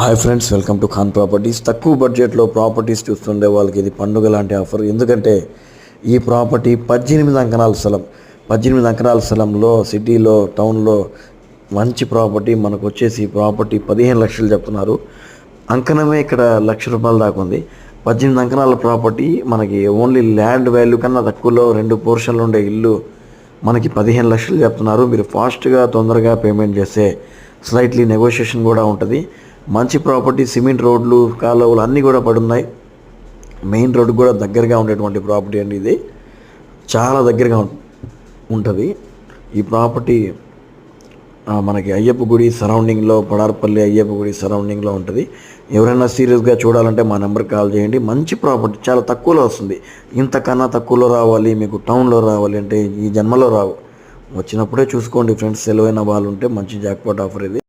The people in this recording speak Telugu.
Hi friends welcome to Khan properties తక్కువ బడ్జెట్లో ప్రాపర్టీస్ చూస్తుండే వాళ్ళకి ఇది పండుగ లాంటి ఆఫర్ ఎందుకంటే ఈ ప్రాపర్టీ పద్దెనిమిది అంకణాల స్థలం. పద్దెనిమిది అంకణాల స్థలంలో సిటీలో టౌన్లో మంచి ప్రాపర్టీ మనకు వచ్చేసి ప్రాపర్టీ పదిహేను లక్షలు చెప్తున్నారు. అంకణమే ఇక్కడ లక్ష రూపాయల దాకా ఉంది. పద్దెనిమిది అంకణాల ప్రాపర్టీ మనకి ఓన్లీ ల్యాండ్ వాల్యూ కన్నా తక్కువలో రెండు పోర్షన్లు ఉండే ఇల్లు మనకి పదిహేను లక్షలు చెప్తున్నారు. మీరు ఫాస్ట్గా తొందరగా పేమెంట్ చేస్తే స్లైట్లీ నెగోషియేషన్ కూడా ఉంటుంది. మంచి ప్రాపర్టీ సిమెంట్ రోడ్లు కాలువలు అన్నీ కూడా పడున్నాయి. మెయిన్ రోడ్డు కూడా దగ్గరగా ఉండేటువంటి ప్రాపర్టీ అండి ఇది. చాలా దగ్గరగా ఉంటుంది. ఈ ప్రాపర్టీ మనకి అయ్యప్ప గుడి సరౌండింగ్లో పడార్పల్లి అయ్యప్ప గుడి సరౌండింగ్లో ఉంటుంది. ఎవరైనా సీరియస్గా చూడాలంటే మా నెంబర్ కాల్ చేయండి. మంచి ప్రాపర్టీ చాలా తక్కువలో వస్తుంది. ఇంతకన్నా తక్కువలో రావాలి మీకు టౌన్లో రావాలి అంటే ఈ జన్మలో రావు. వచ్చినప్పుడే చూసుకోండి ఫ్రెండ్స్ సెలవైన వాళ్ళు ఉంటే మంచి జాక్పాట్ ఆఫర్ ఇది.